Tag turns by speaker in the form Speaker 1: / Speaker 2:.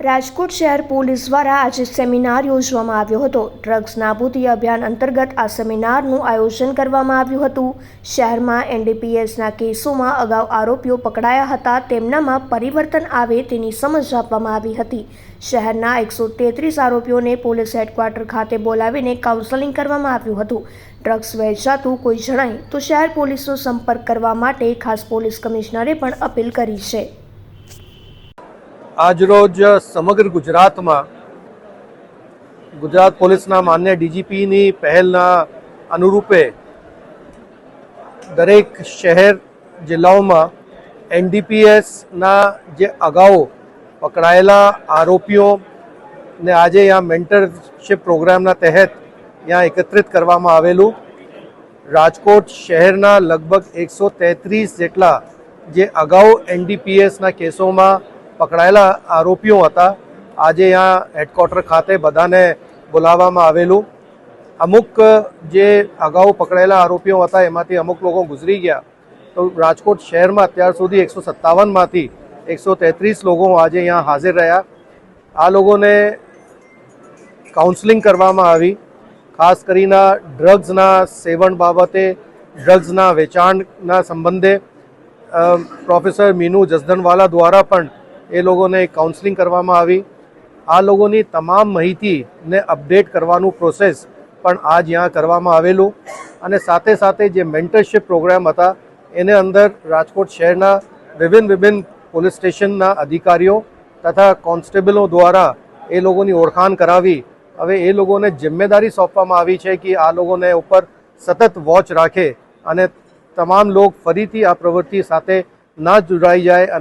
Speaker 1: રાજકોટ શહેર પોલીસ દ્વારા આજે સેમિનાર યોજવામાં આવ્યો હતો. ડ્રગ્સ નાબૂદી અભિયાન અંતર્ગત આ સેમિનારનું આયોજન કરવામાં આવ્યું હતું. શહેરમાં એનડીપીએસના કેસોમાં અગાઉ આરોપીઓ પકડાયા હતા. તેમનામાં પરિવર્તન આવે તેની સમજ આપવામાં આવી હતી. શહેરના એકસો તેત્રીસ આરોપીઓને પોલીસ હેડક્વાર્ટર ખાતે બોલાવીને કાઉન્સેલિંગ કરવામાં આવ્યું હતું. ડ્રગ્સ વહેંચાતું કોઈ જણાય તો શહેર પોલીસનો સંપર્ક કરવા માટે ખાસ પોલીસ કમિશનરે પણ અપીલ કરી છે.
Speaker 2: આજરોજ સમગ્ર ગુજરાતમાં ગુજરાત પોલીસના માન્ય ડીજીપીની પહેલના અનુરૂપે દરેક શહેર જિલ્લાઓમાં એનડીપીએસના જે અગાઉ પકડાયેલા આરોપીઓને આજે અહીંયા મેન્ટરશીપ પ્રોગ્રામના તહેત ત્યાં એકત્રિત કરવામાં આવેલું, રાજકોટ શહેરના લગભગ એકસો તેત્રીસ જેટલા જે અગાઉ એનડીપીએસના કેસોમાં પકડાયેલા આરોપીઓ હતા. આજે અહીંયા હેડક્વાર્ટર ખાતે બધાને બોલાવવામાં આવેલું. અમુક જે અગાઉ પકડાયેલા આરોપીઓ હતા, એમાંથી અમુક લોકો ગુજરી ગયા. તો રાજકોટ શહેરમાં અત્યાર સુધી એકસો સત્તાવનમાંથી એકસો તેત્રીસ લોકો આજે અહીંયા હાજર રહ્યા. આ લોકોને કાઉન્સલિંગ કરવામાં આવી. ખાસ કરીને ડ્રગ્સના સેવન બાબતે ડ્રગ્સના વેચાણના સંબંધે પ્રોફેસર મીનુ જસદનવાલા દ્વારા પણ એ લોકોને કાઉન્સલિંગ કરવામાં આવી. આ લોકોની તમામ માહિતીને અપડેટ કરવાનું પ્રોસેસ પણ આજ ત્યાં કરવામાં આવેલું. અને સાથે સાથે જે મેન્ટરશીપ પ્રોગ્રામ હતા, એને અંદર રાજકોટ શહેરના વિભિન્ન વિભિન્ન પોલીસ સ્ટેશનના અધિકારીઓ તથા કોન્સ્ટેબલો દ્વારા એ લોકોની ઓળખાણ કરાવી. હવે એ લોકોને જિમ્મેદારી સોંપવામાં આવી છે કે આ લોકોને ઉપર સતત વોચ રાખે અને તમામ લોક ફરીથી આ પ્રવૃત્તિ સાથે ના જોડાઈ જાય